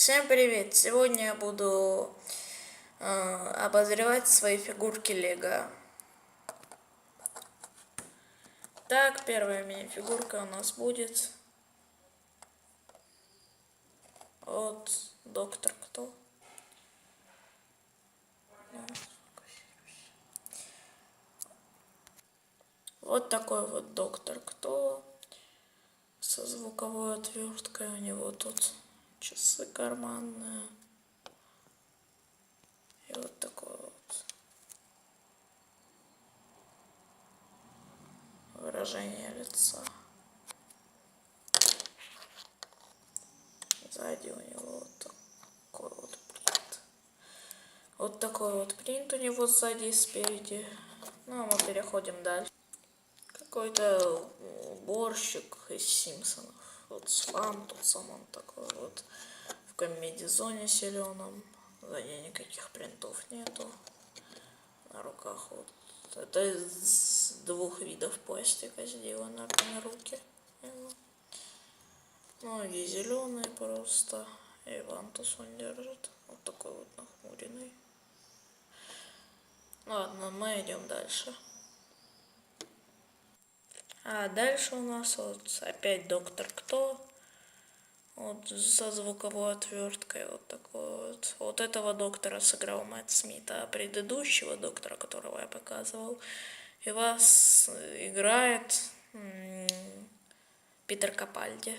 Всем привет! Сегодня я буду э, обозревать свои фигурки Лего. Так, первая мини-фигурка у нас будет от Доктор Кто. Вот такой вот Доктор Кто со звуковой отверткой. У него тут часы карманные. И вот такое вот выражение лица. Сзади у него вот такой вот принт. Вот такой вот принт у него сзади и спереди. Ну, а мы переходим дальше. Какой-то уборщик из Симпсонов. Вот с фан, тот сам такой вот в комедизоне зеленом. Сзади никаких принтов нету. На руках вот. Это из двух видов пластика сделано на руки. Ноги зеленые просто. И вантус он держит. Вот такой вот нахмуренный. Ладно, мы идем дальше. А дальше у нас вот опять доктор Кто. Вот со звуковой отверткой вот такой вот. Вот этого доктора сыграл Мэтт Смит, а предыдущего доктора, которого я показывал, и вас играет Питер Капальди.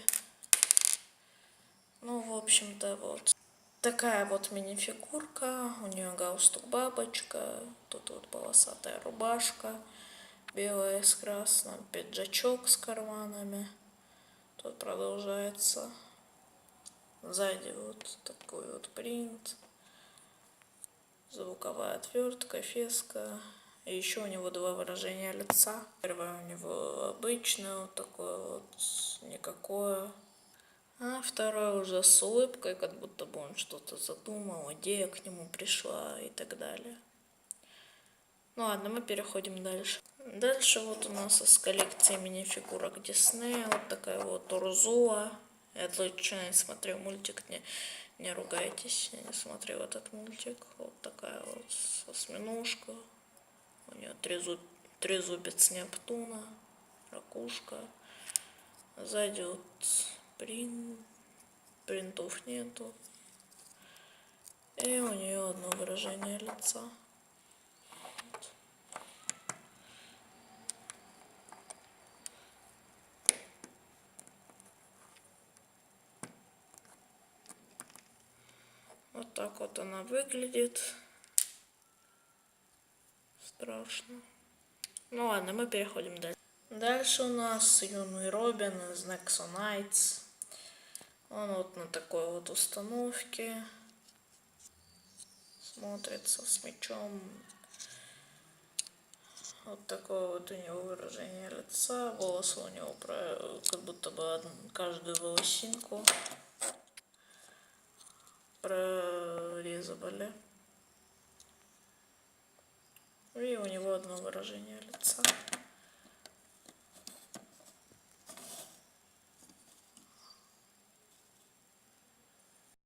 Ну, в общем-то, вот. Такая вот мини-фигурка. У нее галстук бабочка. Тут вот полосатая рубашка белая с красным, пиджачок с карманами. Тут продолжается сзади вот такой вот принт, звуковая отвертка, феска. И еще у него два выражения лица. Первое у него обычное, вот такое вот, никакое. А второе уже с улыбкой, как будто бы он что-то задумал, идея к нему пришла и так далее. Ну ладно, мы переходим дальше. Дальше вот у нас из коллекции мини-фигурок Диснея вот такая вот Урзула. Я точно не смотрел мультик, не, не ругайтесь, я не смотрел этот мультик. Вот такая вот осьминожка. У нее трезуб, трезубец Нептуна, ракушка. Сзади вот прин, принтов нету. И у нее одно выражение лица. Так вот она выглядит. Страшно. Ну ладно, мы переходим дальше. Дальше у нас юный Робин из Nexo Он вот на такой вот установке смотрится с мечом. Вот такое вот у него выражение лица. Волосы у него как будто бы каждую волосинку прорезывали. И у него одно выражение лица.